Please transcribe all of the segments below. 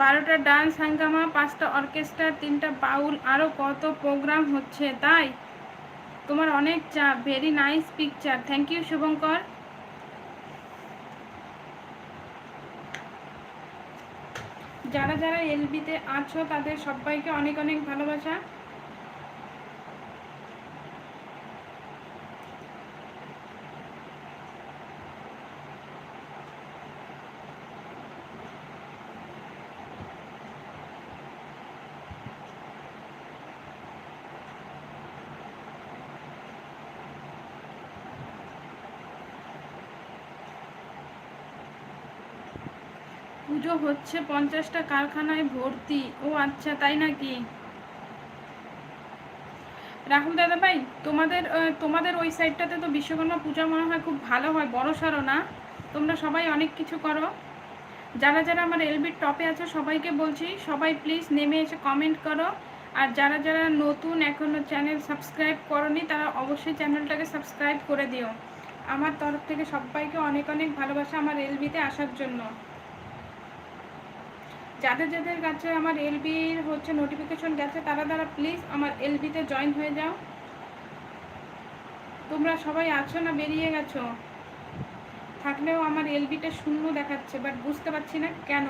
বারোটা ডান্স হাঙ্গামা, পাঁচটা অর্কেস্ট্রা, তিনটা বাউল আরও কত প্রোগ্রাম হচ্ছে তাই? তোমার অনেক চাপ very nice picture thank you Shubhankar. যারা যারা এলবিতে আছো, তাদের সবাইকে অনেক অনেক ভালোবাসা। পুজো হচ্ছে, পঞ্চাশটা কারখানায় ভর্তি। ও আচ্ছা তাই নাকি? রাহুল দাদা ভাই তোমাদের তোমাদের ওই সাইডটাতে তো বিশ্বকর্মা পূজা মনে হয় খুব ভালো হয়, বড় সড়ো না? তোমরা সবাই অনেক কিছু করো। যারা যারা আমার এলবির টপে আছে, সবাইকে বলছি, সবাই প্লিজ নেমে এসে কমেন্ট করো। আর যারা যারা নতুন এখনও চ্যানেল সাবস্ক্রাইব করনি, তারা অবশ্যই চ্যানেলটাকে সাবস্ক্রাইব করে দিও। আমার তরফ থেকে সবাইকে অনেক অনেক ভালোবাসা আমার এলবিতে আসার জন্য। যাদের যাদের কাছে আমার এলবির হচ্ছে নোটিফিকেশন গেছে, তারা তারা প্লিজ আমার এলবিতে জয়েন হয়ে যাও। তোমরা সবাই আছো না বেরিয়ে গেছো? থাকলেও আমার এলবিটা শূন্য দেখাচ্ছে বাট বুঝতে পারছি না কেন।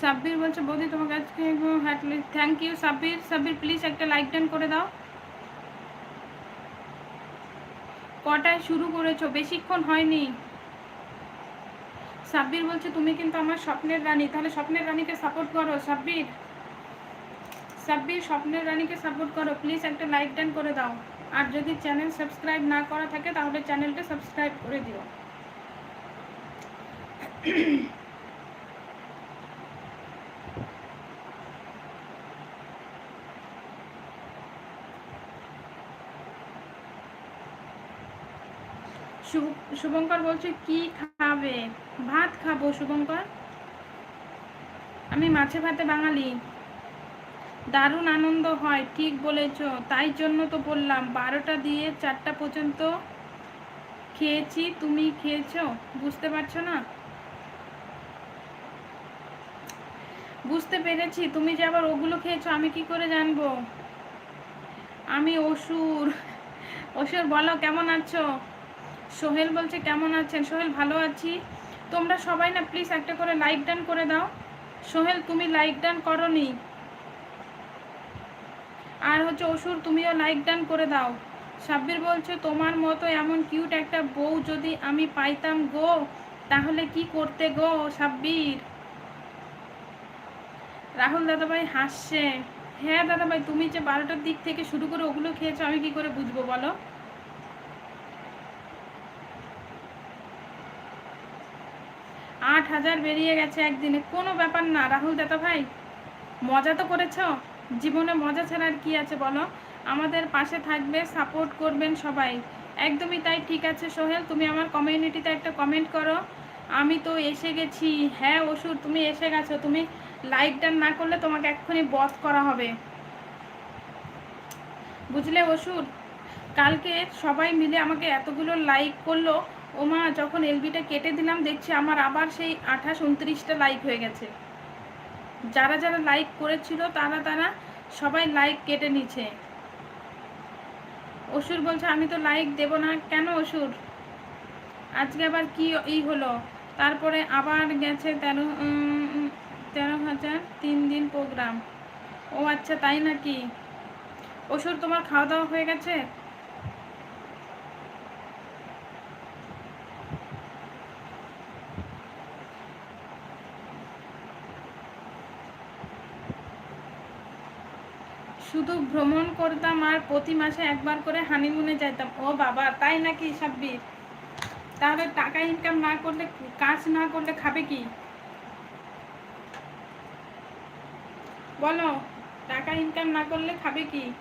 সাব্বির বলছে, বৌদি তোমার কাছে thank you Sabbir Sabbir please একটা লাইক ডান করে দাও। কটায় শুরু করেছ? বেশিক্ষণ হয়নি। সাব্বির বলছে, তুমি কিন্তু আমার স্বপ্নের রানী, তাহলে স্বপ্নের রানীকে সাপোর্ট করো, সাব্বির। সাব্বির, স্বপ্নের রানীকে সাপোর্ট করো প্লিজ একটা লাইক ডান করে দাও। আর যদি চ্যানেল সাবস্ক্রাইব না করা থাকে, তাহলে চ্যানেলটা সাবস্ক্রাইব করে দিও। শুভঙ্কর বলছে, কি খাবে? ভাত খাব, শুভঙ্কর? আমি মাছে ভাতে বাঙালি। দারুণ আনন্দ হয়, ঠিক বলেছ। তাই জন্য তো বললাম, বারোটা দিয়ে চারটা পর্যন্ত খেয়েছি। তুমি খেয়েছো? বুঝতে পারছ না? বুঝতে পেরেছি। তুমি যে আবার ওগুলো খেয়েছো, আমি কি করে জানব? আমি অসুর। অসুর বলো, কেমন আছো? সোহেল বলছে, কেমন আছেন? সোহেল, ভালো আছি। তোমরা সবাই না প্লিজ একটা করে লাইক ডান করে দাও। সোহেল, তুমি লাইক ডান করনি। আর হচ্ছে অসুর, তুমিও লাইক ডান করে দাও। সাব্বির বলছে, তোমার মতো এমন কিউট একটা বউ যদি আমি পাইতাম গো, তাহলে কি করতে গো সাব্বির? রাহুল দাদাভাই হাসছে। হ্যাঁ দাদাভাই, তুমি যে বারোটার দিক থেকে শুরু করে ওগুলো খেয়েছো, আমি কি করে বুঝব বলো? আট হাজার বেরিয়ে গেছে একদিনে। কোনো ব্যাপার না, রাহুল দাদা ভাই। মজা তো করেছ? জীবনে মজা ছাড়া আর কী আছে বলো? আমাদের পাশে থাকবে সাপোর্ট করবেন সবাই। একদমই তাই, ঠিক আছে সোহেল, তুমি আমার কমিউনিটিতে একটা কমেন্ট করো। আমি তো এসে গেছি। হ্যাঁ ওষুধ তুমি এসে গেছো। তুমি লাইক ডান না করলে তোমাকে এক্ষুনি বধ করা হবে। বুঝলে ওষুধ কালকে সবাই মিলে আমাকে এতগুলো লাইক করল ওমা যখন এলবিটা কেটে দিলাম, দেখছি আমার আবার সেই আঠাশ, উনত্রিশটা লাইক হয়ে গেছে। যারা যারা লাইক করেছিল, তারা তারা সবাই লাইক কেটে নিচ্ছে অসুর বলছে, আমি তো লাইক দেব না। কেন অসুর? আজকে আবার কি ই হলো? তারপরে আবার গেছে তেরো তেরো হাজার তিন দিন প্রোগ্রাম ও আচ্ছা তাই নাকি? অসুর, তোমার খাওয়া দাওয়া হয়ে গেছে? শুধু ভ্রমণ করতাম আর প্রতি মাসে একবার করে হানিমুনে যাইতাম। ও বাবা, তাই নাকি সাব্বির তাহলে টাকা ইনকাম না করলে কাজ না করলে খাবে কি? বলো, টাকা ইনকাম না করলে খাবে কি?